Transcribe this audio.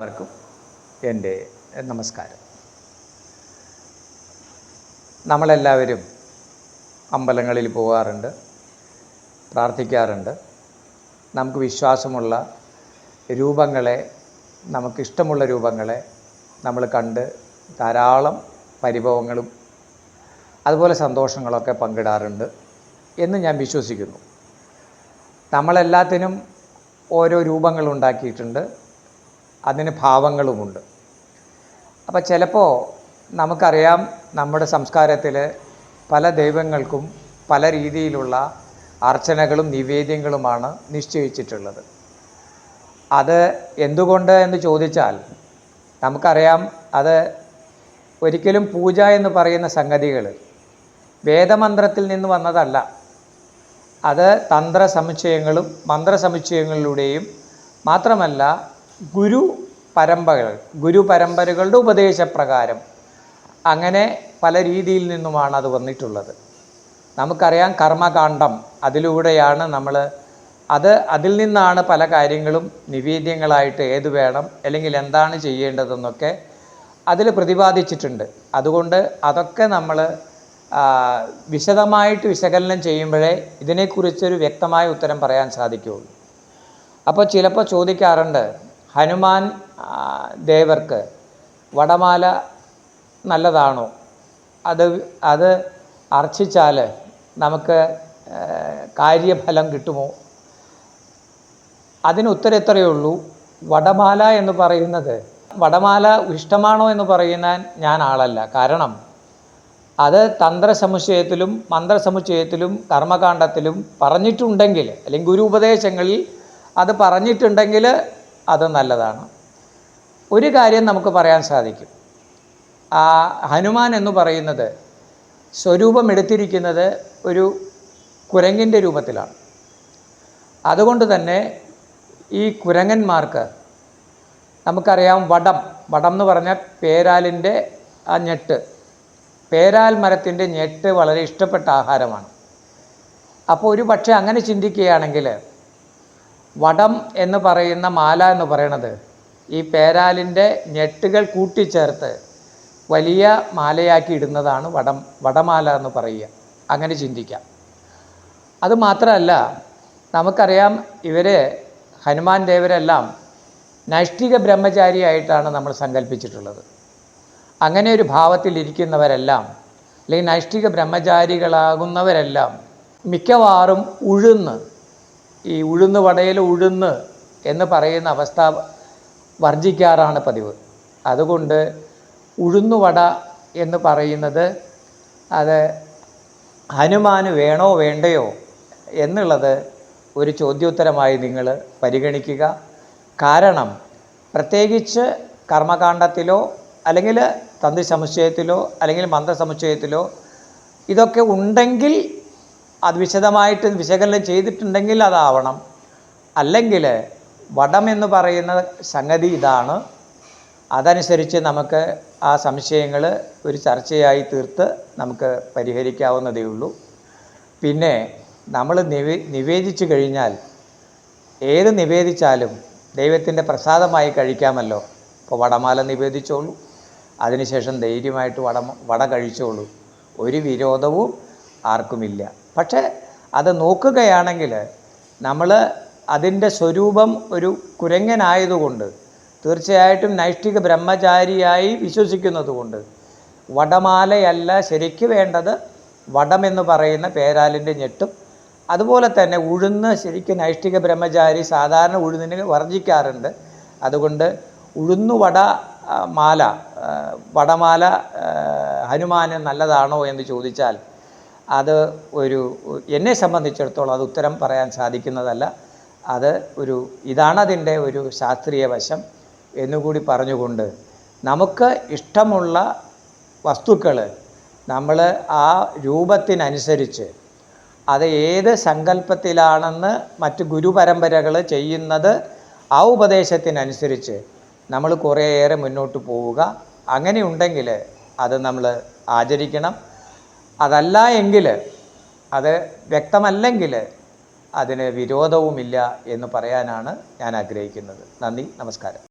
എല്ലാവർക്കും എന്റെ നമസ്കാരം. നമ്മളെല്ലാവരും അമ്പലങ്ങളിൽ പോകാറുണ്ട് പ്രാർത്ഥിക്കാറുണ്ട്. നമുക്ക് വിശ്വാസമുള്ള രൂപങ്ങളെ നമുക്കിഷ്ടമുള്ള രൂപങ്ങളെ നമ്മൾ കണ്ട് ധാരാളം പരിഭവങ്ങളും അതുപോലെ സന്തോഷങ്ങളൊക്കെ പങ്കിടാറുണ്ട് എന്ന് ഞാൻ വിശ്വസിക്കുന്നു. നമ്മളെല്ലാത്തിനും ഓരോ രൂപങ്ങൾ ഉണ്ടാക്കിയിട്ടുണ്ട്. അതിന് ഭാവങ്ങളുമുണ്ട്. അപ്പോൾ ചിലപ്പോൾ നമുക്കറിയാം നമ്മുടെ സംസ്കാരത്തിൽ പല ദൈവങ്ങൾക്കും പല രീതിയിലുള്ള അർച്ചനകളും നിവേദ്യങ്ങളുമാണ് നിശ്ചയിച്ചിട്ടുള്ളത്. അത് എന്തുകൊണ്ട് എന്ന് ചോദിച്ചാൽ നമുക്കറിയാം അത് ഒരിക്കലും പൂജ എന്ന് പറയുന്ന സംഗതികൾ വേദമന്ത്രത്തിൽ നിന്ന് വന്നതല്ല. അത് തന്ത്ര സമുച്ചയങ്ങളും മന്ത്രസമുച്ചയങ്ങളിലൂടെയും മാത്രമല്ല ഗുരു പരമ്പരകൾ ഗുരു പരമ്പരകളുടെ ഉപദേശപ്രകാരം അങ്ങനെ പല രീതിയിൽ നിന്നുമാണ് അത് വന്നിട്ടുള്ളത്. നമുക്കറിയാം കർമ്മകാന്ഡം അതിലൂടെയാണ് നമ്മൾ അത് അതിൽ നിന്നാണ് പല കാര്യങ്ങളും നിവേദ്യങ്ങളായിട്ട് ഏത് വേണം അല്ലെങ്കിൽ എന്താണ് ചെയ്യേണ്ടതെന്നൊക്കെ അതിൽ പ്രതിപാദിച്ചിട്ടുണ്ട്. അതുകൊണ്ട് അതൊക്കെ നമ്മൾ വിശദമായിട്ട് വിശകലനം ചെയ്യുമ്പോഴേ ഇതിനെക്കുറിച്ചൊരു വ്യക്തമായ ഉത്തരം പറയാൻ സാധിക്കുകയുള്ളൂ. അപ്പോൾ ചിലപ്പോൾ ചോദിക്കാറുണ്ട് ഹനുമാൻ ദേവർക്ക് വടമാല നല്ലതാണോ? അത് അത് അർച്ചിച്ചാൽ നമുക്ക് കാര്യഫലം കിട്ടുമോ? അതിന് ഉത്തരം എത്രയേ ഉള്ളൂ. വടമാല എന്ന് പറയുന്നത് വടമാല ഇഷ്ടമാണോ എന്ന് പറയുന്ന ഞാൻ ആളല്ല. കാരണം അത് തന്ത്രസമുച്ചയത്തിലും മന്ത്രസമുച്ചയത്തിലും കർമ്മകാണ്ഡത്തിലും പറഞ്ഞിട്ടുണ്ടെങ്കിൽ അല്ലെങ്കിൽ ഗുരു ഉപദേശങ്ങളിൽ അത് പറഞ്ഞിട്ടുണ്ടെങ്കിൽ അത് നല്ലതാണ്. ഒരു കാര്യം നമുക്ക് പറയാൻ സാധിക്കും. ആ ഹനുമാൻ എന്ന് പറയുന്നത് സ്വരൂപം എടുത്തിരിക്കുന്നത് ഒരു കുരങ്ങിന്റെ രൂപത്തിലാണ്. അതുകൊണ്ട് തന്നെ ഈ കുരങ്ങന്മാർക്ക് നമുക്കറിയാം വടം. വടം എന്ന് പറഞ്ഞാൽ പേരാലിന്റെ ആ ഞെട്ട്. പേരാൽ മരത്തിന്റെ ഞെട്ട് വളരെ ഇഷ്ടപ്പെട്ട ആഹാരമാണ്. അപ്പോൾ ഒരു പക്ഷേ അങ്ങനെ ചിന്തിക്കുകയാണെങ്കിൽ വടം എന്ന് പറയുന്ന മാല എന്ന് പറയണത്. ഈ പേരാലിന്റെ ഞെട്ടുകൾ കൂട്ടിച്ചേർത്ത് വലിയ മാലയാക്കി ഇടുന്നതാണ് വടം വടമാല എന്ന് പറയുക. അങ്ങനെ ചിന്തിക്കാം. അത് മാത്രമല്ല നമുക്കറിയാം ഇവർ ഹനുമാൻ ദേവരെല്ലാം നൈഷ്ഠിക ബ്രഹ്മചാരിയായിട്ടാണ് നമ്മൾ സങ്കല്പിച്ചിട്ടുള്ളത്. അങ്ങനെ ഒരു ഭാവത്തിലിരിക്കുന്നവരെല്ലാം അല്ലെങ്കിൽ നൈഷ്ഠിക ബ്രഹ്മചാരികളാകുന്നവരെല്ലാം മിക്കവാറും ഉഴുന്ന് ഈ ഉഴുന്ന് വടയിൽ ഉഴുന്ന് എന്ന് പറയുന്ന അവസ്ഥ വർജിക്കാറാണ് പതിവ്. അതുകൊണ്ട് ഉഴുന്നുവട എന്ന് പറയുന്നത് അത് ഹനുമാന് വേണോ വേണ്ടയോ എന്നുള്ളത് ഒരു ചോദ്യോത്തരമായി നിങ്ങൾ പരിഗണിക്കുക. കാരണം പ്രത്യേകിച്ച് കർമ്മകാണ്ഡത്തിലോ അല്ലെങ്കിൽ തന്ത്രി സമുച്ചയത്തിലോ അല്ലെങ്കിൽ മന്ത്രസമുച്ചയത്തിലോ ഇതൊക്കെ ഉണ്ടെങ്കിൽ അത് വിശദമായിട്ട് വിശകലനം ചെയ്തിട്ടുണ്ടെങ്കിൽ അതാവണം. അല്ലെങ്കിൽ വടം എന്ന് പറയുന്ന സംഗതി ഇതാണ്. അതനുസരിച്ച് നമുക്ക് ആ സംശയങ്ങൾ ഒരു ചർച്ചയായി തീർത്ത് നമുക്ക് പരിഹരിക്കാവുന്നതേ ഉള്ളൂ. പിന്നെ നമ്മൾ നിവേ നിവേദിച്ചു കഴിഞ്ഞാൽ ഏത് നിവേദിച്ചാലും ദൈവത്തിന്റെ പ്രസാദമായി കഴിക്കാമല്ലോ. ഇപ്പോൾ വടമാല നിവേദിച്ചോളൂ. അതിനുശേഷം ധൈര്യമായിട്ട് വട വട കഴിച്ചോളൂ. ഒരു വിരോധവും ആർക്കുമില്ല. പക്ഷേ അത് നോക്കുകയാണെങ്കിൽ നമ്മൾ അതിന്റെ സ്വരൂപം ഒരു കുരങ്ങനായതുകൊണ്ട് തീർച്ചയായിട്ടും നൈഷ്ഠിക ബ്രഹ്മചാരിയായി വിശ്വസിക്കുന്നതുകൊണ്ട് വടമാലയല്ല ശരിക്ക് വേണ്ടത് വടമെന്ന് പറയുന്ന പേരാലിന്റെ ഞെട്ടും. അതുപോലെ തന്നെ ഉഴുന്ന് ശരിക്കും നൈഷ്ഠിക ബ്രഹ്മചാരി സാധാരണ ഉഴുന്നിന് വർജിക്കാറുണ്ട്. അതുകൊണ്ട് ഉഴുന്നുവട വട മാല വടമാല ഹനുമാന് നല്ലതാണോ എന്ന് ചോദിച്ചാൽ അത് ഒരു എന്നെ സംബന്ധിച്ചിടത്തോളം അത് ഉത്തരം പറയാൻ സാധിക്കുന്നതല്ല. അത് ഒരു ഇതാണതിന്റെ ഒരു ശാസ്ത്രീയ വശം എന്നുകൂടി പറഞ്ഞുകൊണ്ട് നമുക്ക് ഇഷ്ടമുള്ള വസ്തുക്കൾ നമ്മൾ ആ രൂപത്തിനനുസരിച്ച് അത് ഏത് സങ്കല്പത്തിലാണെന്ന് മറ്റ് ഗുരുപരമ്പരകൾ ചെയ്യുന്നത് ആ ഉപദേശത്തിനനുസരിച്ച് നമ്മൾ കുറേയേറെ മുന്നോട്ട് പോവുക. അങ്ങനെയുണ്ടെങ്കിൽ അത് നമ്മൾ ആചരിക്കണം. അതല്ല എങ്കിൽ അത് വ്യക്തമല്ലെങ്കിൽ അതിന് വിരോധവുമില്ല എന്ന് പറയാനാണ് ഞാൻ ആഗ്രഹിക്കുന്നത്. നന്ദി നമസ്കാരം.